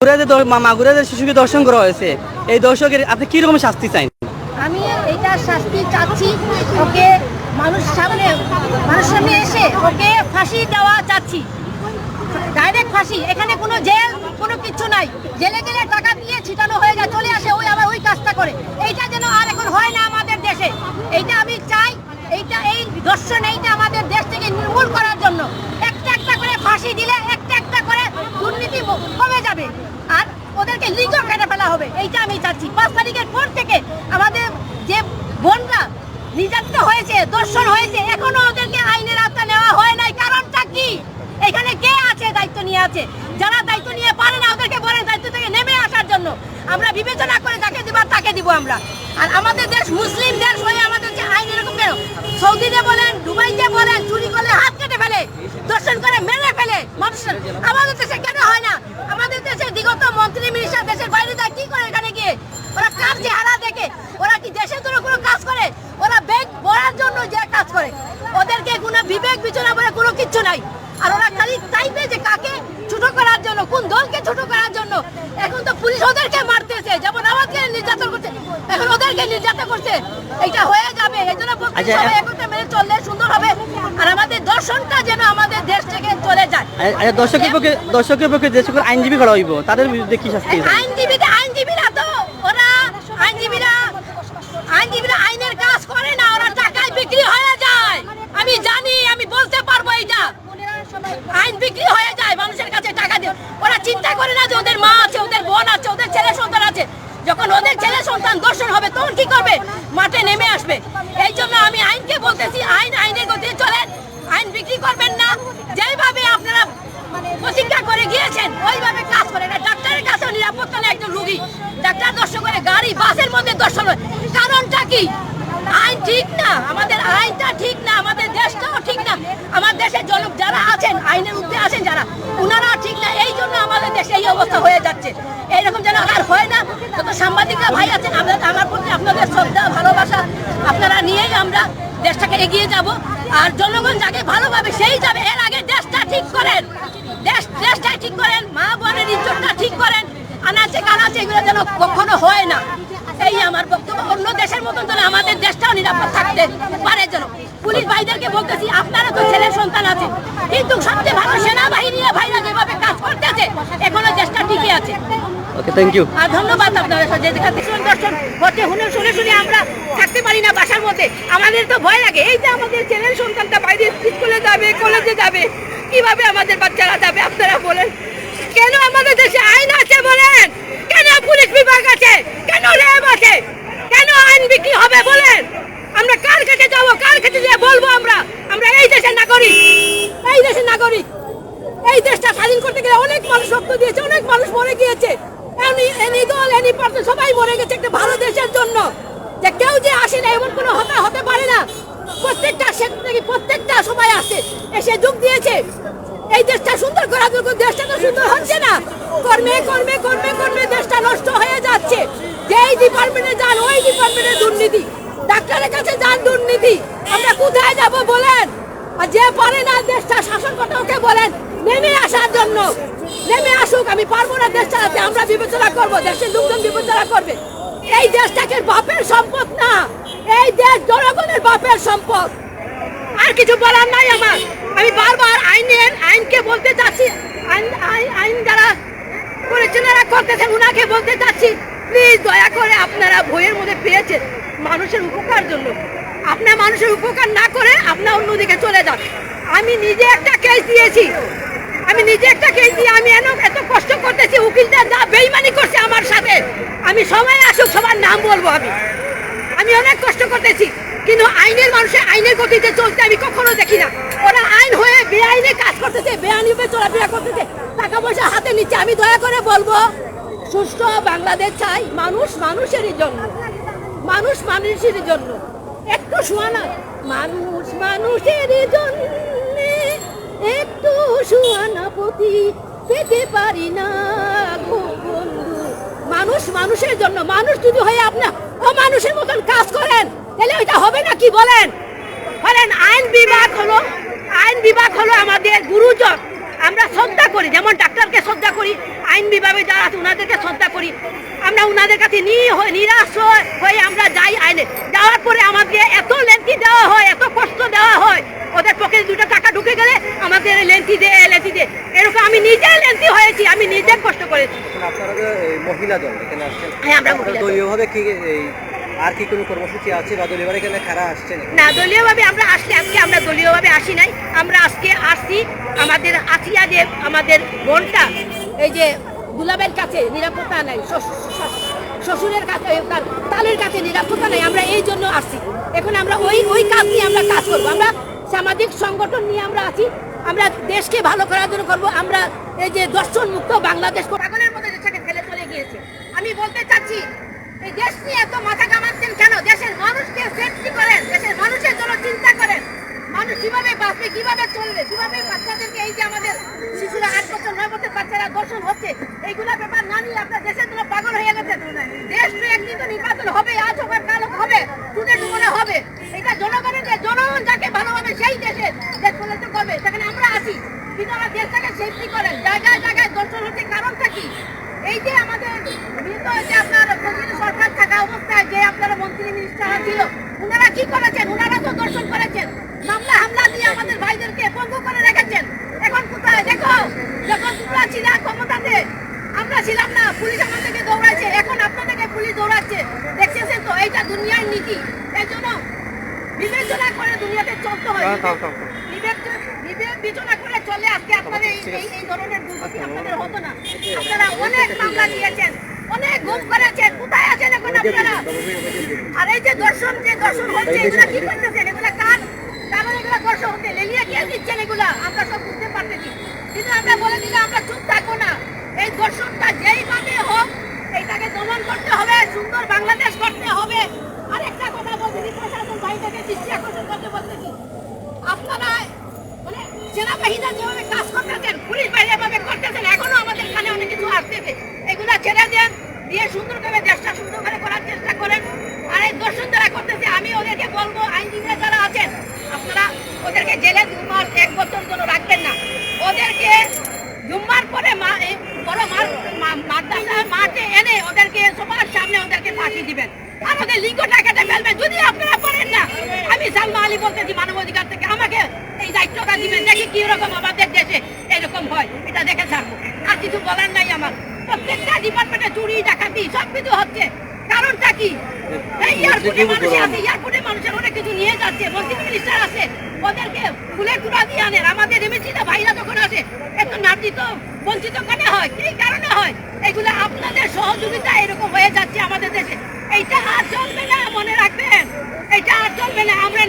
মাগুরাতে দ- মা- মাগুরাতে শিশুকে দর্শন করা হয়েছে। এই দর্শকের আপনি কি রকম শাস্তি চান আমি এইটার শাস্তি চাচ্ছি, ওকে মানুষ সামনে মানুষ সামনে এসে ওকে ফাঁসি দেওয়া চাচ্ছি। ডাইরেক্ট ফাঁসি, এখানে কোনো জেল, কোনো কিছু নাই। জেলে গেলে টাকা দিয়ে ছিটানো হয়ে যায়, চলে আসে, ওই আবার ওই কাজটা করে। এইটা যেন আর এখন হয় না আমাদের দেশে। এইটা আমি চাই এইটা এই দর্শন এইটা আমাদের দেশ থেকে নির্মূল করার জন্য। একটা একটা করে ফাঁসি দিলে একটা একটা করে দুর্নীতি কমে যাবে। আর ওদেরকে লিগও কেটে ফেলা হবে, এইটা আমি চাচ্ছি। পাঁচ তারিখের পর থেকে আমাদের যে বোনরা নির্যাতিত হয়েছে, দর্শন হয়েছে, এখনও ওদেরকে আইনের আওতা নেওয়া হয় নাই। কারণটা কি? এখানে কে আছে দায়িত্ব নিয়ে আছে? যারা দায়িত্ব নিয়ে পারে না, ওদেরকে বলে দায়িত্ব থেকে জন্য। আমরা বিবেচনা করে যাকে দিব তাকে দিব আমরা। আর আমাদের দেশ মুসলিম দেশ হয়ে আমাদের যে আইন এরকম কেন? সৌদিতে বলেন, দুবাইতে বলেন, চুরি করলে হাত কেটে ফেলে দর্শন করে মেরে ফেলে মানুষের। আমাদের দেশে কেন হয় না? আমাদের দেশে বিগত মন্ত্রী মিনিস্টার দেশের বাইরে যায়, কি করে এখানে গিয়ে? ওরা কার চেহারা দেখে? ওরা কি দেশের জন্য কোনো কাজ করে? ওরা বেগ বড়ার জন্য যে কাজ করে। ওদেরকে কোনো বিবেক বিচনা বলে কোনো কিচ্ছু নাই। আর ওরা খালি চাইবে যে কাকে ছোট করার জন্য, কোন দলকে ছোট করার জন্য ওদেরকে মারতেছে যেমন আমাকে নির্যাতন করছে এখন ওদেরকে নির্যাতন করছে। এটা হয়ে যাবে এই জন্য আচ্ছা, সবাই একত্রে মেনে চললে সুন্দর হবে। আর আমাদের দর্শনটা যেন আমাদের দেশ থেকে চলে যায়। আচ্ছা দর্শকের পক্ষে দর্শকের পক্ষে যে সকল আইনজীবী করা হইব তাদের বিরুদ্ধে কি শাস্তি চান? আইনজীবীরা আইনজীবীরা তো ওরা আইনজীবীরা আইনজীবীরা আইনের কাজ করে না ওরা টাকায় বিক্রি হয়ে যায় আমি জানি আমি বলতে পারব এইটা আইন বিক্রি হয়ে যায় মানুষের কাছে টাকা দিয়ে ওরা চিন্তা করে না যে ওদের মা আছে ওদের বোন আছে ওদের ছেলে সন্তান আছে যখন ওদের ছেলে সন্তান দর্শন হবে তখন কি করবে, মাঠে নেমে আসবে। এই জন্য আমি আইনকে বলতেছি, আইন আইনের গতিতে চলেন। আইন বিক্রি করবেন না। যেভাবে আপনারা প্রতিজ্ঞা করে গিয়েছেন, ওইভাবে কাজ করেন আর ডাক্তারের কাছেও নিরাপত্তা নেই একজন রুগী। ডাক্তার দর্শন করে গাড়ি, বাসের মধ্যে দর্শন কারণটা কি? আইন ঠিক না। আমাদের আইনটা ঠিক না। আমাদের দেশটাও ঠিক না। আমার দেশের জন যারা আছেন, আইনের উঠে আছেন যারা ওনারা ঠিক না। এই জন্য আমাদের দেশে এই অবস্থা হয়ে যাচ্ছে। এইরকম যেন আর হয় না। যত সাংবাদিকরা ভাই আছেন, আমরা আমার আপনাদের শ্রদ্ধা, ভালোবাসা আপনারা নিয়েই আমরা দেশটাকে এগিয়ে যাব। আর জনগণ যাকে ভালোভাবে সেই যাবে, এর আগে দেশটা ঠিক করেন। দেশ দেশটা ঠিক করেন, মা বোনের ইজ্জতটা ঠিক করেন। আনাচে কানাচে এগুলো যেন কখনো হয় না। এই আমার বক্তব্য, অন্য দেশের মতন যেন আমাদের দেশটাও নিরাপদ থাকতে পারে যেন। পুলিশ ভাইদেরকে বলতেছি, আপনারা তো ছেলে সন্তান আছে কিন্তু সবচেয়ে ভালো সেনাবাহিনীরা ভাইরা যেভাবে কাজ করতেছে, এখনও দেশটা ঠিকই আছে। ওকে থ্যাংক ইউ আর ধন্যবাদ আপনাদের সাথে যেখানে থেকে দর্শন হচ্ছে শুনে শুনে শুনে আমরা থাকতে পারি না বাসার মধ্যে। আমাদের তো ভয় লাগে। এই যে আমাদের ছেলের সন্তানটা বাইরে স্কুলে যাবে, কলেজে যাবে, কীভাবে আমাদের বাচ্চারা যাবে, আপনারা বলেন। কেন আমাদের দেশে আইন আছে বলেন কেন পুলিশ বিভাগ আছে কেন র্যাব আছে কেন আইন বিক্রি হবে বলেন আমরা কার কাছে যাব কার কাছে যেয়ে বলব আমরা আমরা এই দেশের নাগরিক এই দেশের নাগরিক এই দেশটা স্বাধীন করতে গেলে অনেক মানুষ রক্ত দিয়েছে অনেক মানুষ মরে গিয়েছে এনি এনি দল, এনি সবাই মরে গেছে একটা ভালো দেশের জন্য। যে কেউ যে আসে না, এমন কোনো হতে হতে পারে না। প্রত্যেকটা থেকে প্রত্যেকটা সবাই আসে, এসে যোগ দিয়েছে। এই দেশটা সুন্দর করার দেশটা তো সুন্দর হচ্ছে না। কর্মে কর্মে কর্মে কর্মে দেশটা নষ্ট হয়ে যাচ্ছে। যেই ডিপার্টমেন্টে যান, ওই ডিপার্টমেন্টে দুর্নীতি। ডাক্তারের কাছে যান দুর্নীতি। আমরা কোথায় যাব বলেন? আর যে পারে না দেশটা, শাসন করতে ওকে বলেন। নেমে আসার জন্য। নেমে আসুক, আমি পারব না দেশ চালাতে, আমরা বিবেচনা করব, দেশের লোকজন বিবেচনা করবে। এই দেশটাকে বাপের সম্পদ না, এই দেশ জনগণের বাপের সম্পদ। আর কিছু বলার নাই আমার। আমি বারবার আইনের আইনকে বলতে চাচ্ছি, আইন আইন যারা যারা করতেছেন, উনাকে বলতে চাচ্ছি প্লিজ দয়া করে আপনারা বইয়ের মধ্যে পেয়েছেন মানুষের উপকার জন্য। আপনার মানুষের উপকার না করে আপনার অন্যদিকে চলে যান। আমি নিজে একটা কেস দিয়েছি। আমি নিজে একটা কেস দিয়ে আমি এত এত কষ্ট করতেছি, উকিলটা যা বেইমানি করছে আমার সাথে। আমি সবাই আসুক, সবার নাম বলব আমি। আমি অনেক কষ্ট করতেছি, কিন্তু আইনের মানুষের আইনের গতিতে চলতে আমি কখনো দেখি না। ওরা আইন হয়ে বেআইনে কাজ করতেছে বেআইনিভাবে চলাফেরা করতেছে। টাকা পয়সা হাতে নিচ্ছে, আমি দয়া করে বলব, সুষ্ঠু বাংলাদেশ চাই মানুষ মানুষেরই জন্য। মানুষ মানুষের জন্য। একটু শোয়ানা মানুষ মানুষের জন্য। একটু শোয়ানা পতি পারি না গো বন্ধু। মানুষ মানুষের জন্য, মানুষ যদি হয়ে আপনার ও মানুষের মতন কাজ করেন, তাহলে ওইটা হবে না কি বলেন? বলেন, আইন বিভাগ হলো আইন বিভাগ হলো আমাদের গুরুজন। আমরা শ্রদ্ধা করি, যেমন ডাক্তারকে শ্রদ্ধা করি, আইন বিভাগে যারা আছে ওনাদেরকে শ্রদ্ধা করি। আমরা ওনাদের কাছে নিয়ে হয়ে নিরাশ হয়ে- আমরা যাই আইনে। যাওয়ার পরে আমাকে এত লেন্থি দেওয়া হয় এত কষ্ট দেওয়া হয় ওদের পকেটে দুটো টাকা ঢুকে গেলে আমাদের লেন্থি দে লেন্থি দে। এরকম আমি নিজে লেন্থি হয়েছি আমি নিজে কষ্ট করেছি। মহিলা দল এখানে আসছেন হ্যাঁ, আমরা। দলীয়ভাবে কি আর কি কোনো কর্মসূচি আছে? বা দলীয়ভাবে এখানে খারা আসছেন না দলীয়ভাবে আমরা আসলে আজকে আমরা দলীয়ভাবে আসি নাই। আমরা আজকে আসছি আমাদের আসিয়া যে আমাদের বোনটা এই যে দুলাবের কাছে নিরাপত্তা নাই শ্বশ- শ্বশ- শ্বশুরের কাছে তার তালের কাছে নিরাপত্তা নাই, আমরা এই জন্য আসছি। এখন আমরা ওই ওই কাজ নিয়ে আমরা কাজ করব। আমরা সামাজিক সংগঠন নিয়ে আমরা আছি। আমরা দেশকে ভালো করার জন্য করব। আমরা এই যে দর্শন মুক্ত বাংলাদেশ পাগলের মধ্যে ফেলে চলে গিয়েছে। আমি বলতে চাচ্ছি, এই দেশ নিয়ে এত মাথা কামাচ্ছেন কেন দেশের মানুষকে সেফটি করেন দেশের মানুষের জন্য চিন্তা করেন মানুষ কীভাবে বাঁচবে কীভাবে চলবে কীভাবে বাচ্চাদেরকে এই যে আমাদের শিশুরা আট বছর নয় বছর বাচ্চারা দর্শন হচ্ছে এইগুলা ব্যাপার না নিয়ে আপনার দেশের জন্য পাগল হয়ে গেছে দেশ তো একদিন তো নির্বাচন হবে আজ হবে কাল হবে টুডে টুমনে হবে এটা জনগণের যে জনগণ যাকে ভালোভাবে সেই দেশে দেশ পরিচালিত করবে সেখানে আমরা আছি কিন্তু আমার দেশটাকে সেফটি করেন জায়গায় জায়গায় দর্শন হচ্ছে কারণটা কি এই যে আমাদের বিগত যে আপনার কেন্দ্রীয় সরকার থাকা অবস্থায় যে আপনারা ছিল ওনারা কি করেছেন? ওনারা তো দর্শন করেছেন। মামলা হামলা দিয়ে আমাদের ভাইদেরকে বন্ধ করে রেখেছেন। এখন কোথায়? দেখো যখন তোমরা ছিল ক্ষমতাতে। আমরা ছিলাম না পুলিশ আমাদেরকে দৌড়াচ্ছে এখন আপনাদেরকে পুলিশ দৌড়াচ্ছে। দেখছেন তো এইটা দুনিয়ার নীতি। এই জন্য বিবেচনা করে দুনিয়াতে চলতে হয়। বিবেক বিবেক বিবেচনা করে চলে আজকে আপনাদের এই- এই এই ধরনের দুর্গতি আপনাদের হতো না। আপনারা অনেক মামলা দিয়েছেন। অনেক গুম করেছেন কোথায় আছেন এখন আপনারা? আর এই যে দর্শন যে দর্শন হচ্ছে, এগুলা কি করতেছেন? এগুলা কার? কারণ এগুলা দর্শন হতে লেলিয়ে কে দিচ্ছেন এগুলা? আমরা সব বুঝতে পারতেছি। কিন্তু আমরা বলে দিলে আমরা চুপ থাকব না। এই দর্শনটা যেইভাবে হোক, এইটাকে দমন করতে হবে, সুন্দর বাংলাদেশ করতে হবে। আর একটা কথা বলতেছি প্রশাসন ভাইটাকে দৃষ্টি আকর্ষণ করতে বলতেছি। আপনারা মানে সেনাবাহিনীরা যেভাবে কাজ করতেছেন, পুলিশ বাহিনী ভাবে করতেছেন, এখনও আমাদের কানে অনেক কিছু আসতেছে। এগুলা ছেড়ে দেন দিয়ে সুন্দরভাবে দেশটা সুন্দর করে করার চেষ্টা করেন। আর এই দর্শন যারা করতেছে, আমি ওদেরকে বলব, আইনজীবীরা যারা আছেন, আপনারা ওদেরকে জেলে দু মাস এক বছর জন্য রাখবেন না। ওদেরকে জুম্মার পরে বড় মার মাঠে এনে ওদেরকে সবার সামনে ওদেরকে ফাঁসি দিবেন। আর ওদের লিঙ্গটা কেটে ফেলবেন, যদি আপনারা পারেন না। আমি সালমা আলী বলতেছি মানবাধিকার থেকে আমাকে এই দায়িত্বটা দিবেন। দেখি কি রকম আমাদের দেশে এরকম হয়। এটা দেখে থাকব আর কিছু বলার নাই আমার। প্রত্যেকটা ডিপার্টমেন্টে চুরি ডাকাতি সব কিছু হচ্ছে। কারণটা কি? এই এয়ারপোর্টে মানুষ আছে এয়ারপোর্টে মানুষের অনেক কিছু নিয়ে যাচ্ছে। মন্ত্রী মিনিস্টার আছে? ওদেরকে ফুলের তুলা দিয়ে আনেন। আমাদের এমএসিটা ভাইরা যখন আসে এত নার্জিত বঞ্চিত কেন হয়? কি কারণে হয়? এগুলো আপনাদের সহযোগিতা এরকম হয়ে যাচ্ছে আমাদের দেশে। এইটা আর চলবে না মনে রাখবেন। এটা আর চলবে না আমরা